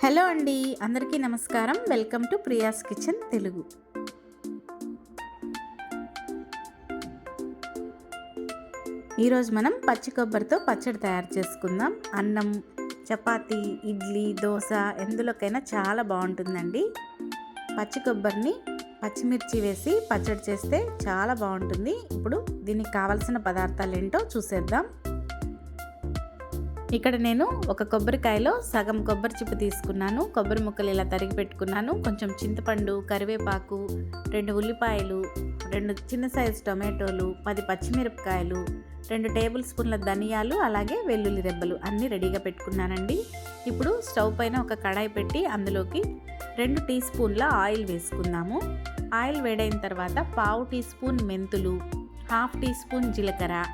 Hello అండి అందరికీ నమస్కారం. Welcome to Priya's kitchen Telugu. ఈరోజు మనం పచ్చి కొబ్బరితో పచ్చడి తయారు చేసుకుందాం. అన్నం చపాతీ ఇడ్లీ దోశ ఎందులోకైనా చాలా బాగుంటుందండి. పచ్చి కొబ్బరిని పచ్చిమిర్చి వేసి పచ్చడి చేస్తే చాలా బాగుంటుంది. ఇప్పుడు దీనికి కావలసిన పదార్థాలు ఏంటో చూసేద్దాం. ఇక్కడ నేను ఒక కొబ్బరికాయలో సగం కొబ్బరి చిప్పు తీసుకున్నాను. కొబ్బరి ముక్కలు ఇలా తరిగి పెట్టుకున్నాను. కొంచెం చింతపండు కరివేపాకు రెండు ఉల్లిపాయలు రెండు చిన్న సైజు టొమాటోలు పది పచ్చిమిరపకాయలు రెండు టేబుల్ స్పూన్ల ధనియాలు అలాగే వెల్లుల్లి రెబ్బలు అన్నీ రెడీగా పెట్టుకున్నానండి. ఇప్పుడు స్టవ్ పైన ఒక కడాయి పెట్టి అందులోకి రెండు టీ స్పూన్ల ఆయిల్ వేసుకుందాము. ఆయిల్ వేడైన తర్వాత పావు టీ స్పూన్ మెంతులు హాఫ్ టీ స్పూన్ జీలకర్ర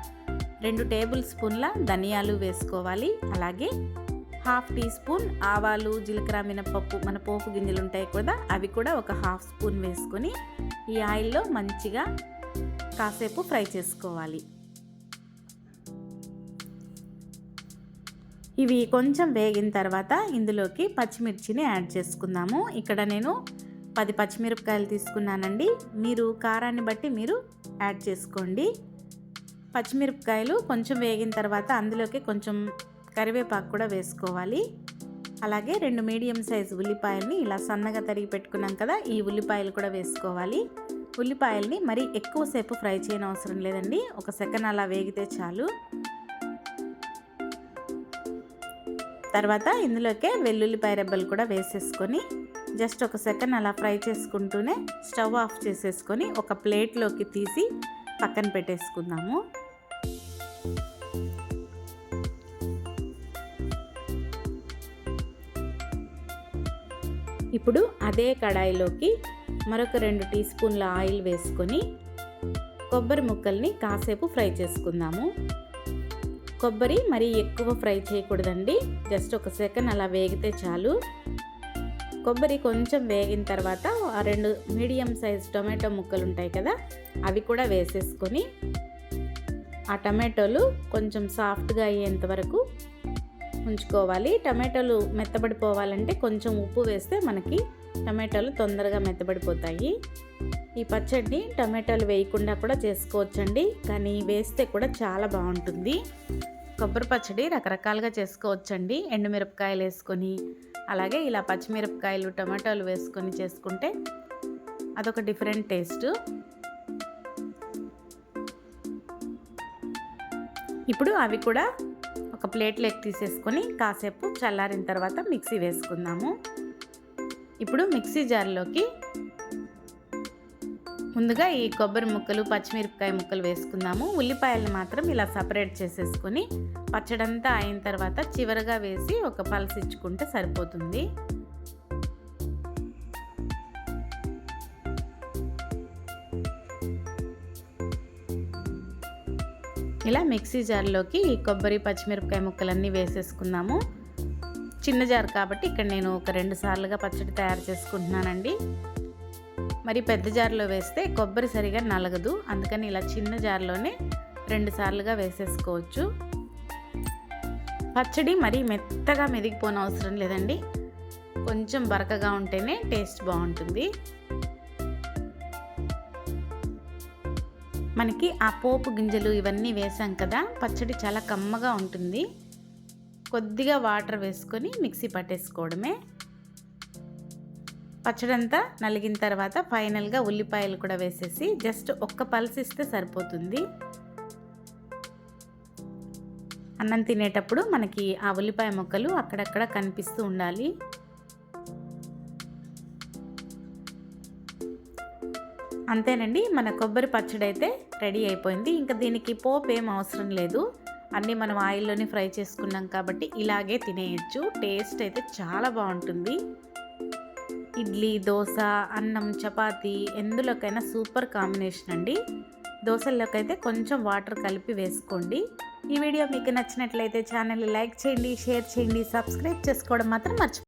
రెండు టేబుల్ స్పూన్ల ధనియాలు వేసుకోవాలి. అలాగే హాఫ్ టీ స్పూన్ ఆవాలు జీలకర్ర మినపప్పు మన పోపు గింజలు ఉంటాయి కదా అవి కూడా ఒక హాఫ్ స్పూన్ వేసుకొని ఈ ఆయిల్లో మంచిగా కాసేపు ఫ్రై చేసుకోవాలి. ఇవి కొంచెం వేగిన తర్వాత ఇందులోకి పచ్చిమిర్చిని యాడ్ చేసుకుందాము. ఇక్కడ నేను పది పచ్చిమిరపకాయలు తీసుకున్నానండి. మీరు కారాన్ని బట్టి మీరు యాడ్ చేసుకోండి. పచ్చిమిరపకాయలు కొంచెం వేగిన తర్వాత అందులోకి కొంచెం కరివేపాకు కూడా వేసుకోవాలి. అలాగే రెండు మీడియం సైజు ఉల్లిపాయల్ని ఇలా సన్నగా తరిగి పెట్టుకున్నాం కదా ఈ ఉల్లిపాయలు కూడా వేసుకోవాలి. ఉల్లిపాయల్ని మరీ ఎక్కువసేపు ఫ్రై చేయని అవసరం లేదండి. ఒక సెకండ్ అలా వేగితే చాలు. తర్వాత ఇందులోకే వెల్లుల్లిపాయ రెబ్బలు కూడా వేసేసుకొని జస్ట్ ఒక సెకండ్ అలా ఫ్రై చేసుకుంటూనే స్టవ్ ఆఫ్ చేసేసుకొని ఒక ప్లేట్లోకి తీసి పక్కన పెట్టేసుకుందాము. ఇప్పుడు అదే కడాయిలోకి మరొక రెండు టీ స్పూన్ల ఆయిల్ వేసుకొని కొబ్బరి ముక్కల్ని కాసేపు ఫ్రై చేసుకుందాము. కొబ్బరి మరీ ఎక్కువ ఫ్రై చేయకూడదండి. జస్ట్ ఒక సెకండ్ అలా వేగితే చాలు. కొబ్బరి కొంచెం వేగిన తర్వాత ఆ రెండు మీడియం సైజ్ టొమాటో ముక్కలు ఉంటాయి కదా అవి కూడా వేసేసుకొని ఆ టమాటోలు కొంచెం సాఫ్ట్గా అయ్యేంత వరకు ఉంచుకోవాలి. టమాటోలు మెత్తబడిపోవాలంటే కొంచెం ఉప్పు వేస్తే మనకి టమాటాలు తొందరగా మెత్తబడిపోతాయి. ఈ పచ్చడిని టమాటాలు వేయకుండా కూడా చేసుకోవచ్చండి. కానీ వేస్తే కూడా చాలా బాగుంటుంది. కొబ్బరి పచ్చడి రకరకాలుగా చేసుకోవచ్చండి. ఎండుమిరపకాయలు వేసుకొని అలాగే ఇలా పచ్చిమిరపకాయలు టమాటాలు వేసుకొని చేసుకుంటే అదొక డిఫరెంట్ టేస్ట్. ఇప్పుడు అవి కూడా ఒక ప్లేట్లోకి తీసేసుకొని కాసేపు చల్లారిన తర్వాత మిక్సీ వేసుకుందాము. ఇప్పుడు మిక్సీ జార్లోకి ముందుగా ఈ కొబ్బరి ముక్కలు పచ్చిమిరపకాయ ముక్కలు వేసుకుందాము. ఉల్లిపాయలను మాత్రం ఇలా సపరేట్ చేసేసుకొని పచ్చడంతా అయిన తర్వాత చివరగా వేసి ఒక పలసిచ్చుకుంటే సరిపోతుంది. ఇలా మిక్సీ జార్లోకి కొబ్బరి పచ్చిమిరపకాయ ముక్కలన్నీ వేసేసుకుందాము. చిన్న జార్ కాబట్టి ఇక్కడ నేను ఒక రెండు సార్లుగా పచ్చడి తయారు చేసుకుంటున్నానండి. మరి పెద్ద జార్లో వేస్తే కొబ్బరి సరిగా నలగదు. అందుకని ఇలా చిన్న జార్లోనే రెండు సార్లుగా వేసేసుకోవచ్చు. పచ్చడి మరి మెత్తగా మెదిగిపోని అవసరం లేదండి. కొంచెం బరకగా ఉంటేనే టేస్ట్ బాగుంటుంది. మనకి ఆ పోపు గింజలు ఇవన్నీ వేసాం కదా పచ్చడి చాలా కమ్మగా ఉంటుంది. కొద్దిగా వాటర్ వేసుకొని మిక్సీ పట్టేసుకోవడమే. పచ్చడంతా నలిగిన తర్వాత ఫైనల్గా ఉల్లిపాయలు కూడా వేసేసి జస్ట్ ఒక్క పల్సిస్తే సరిపోతుంది. అన్నం తినేటప్పుడు మనకి ఆ ఉల్లిపాయ ముక్కలు అక్కడక్కడ కనిపిస్తూ ఉండాలి. అంతేనండి మన కొబ్బరి పచ్చడి అయితే రెడీ అయిపోయింది. ఇంకా దీనికి పోపు ఏం అవసరం లేదు. అన్నీ మనం ఆయిల్లోనే ఫ్రై చేసుకున్నాం కాబట్టి ఇలాగే తినేయచ్చు. టేస్ట్ అయితే చాలా బాగుంటుంది. ఇడ్లీ దోశ అన్నం చపాతీ ఎందులోకైనా సూపర్ కాంబినేషన్ అండి. దోశల్లోకి అయితే కొంచెం వాటర్ కలిపి వేసుకోండి. ఈ వీడియో మీకు నచ్చినట్లయితే ఛానల్ లైక్ చేయండి షేర్ చేయండి సబ్స్క్రైబ్ చేసుకోవడం మాత్రం మర్చిపో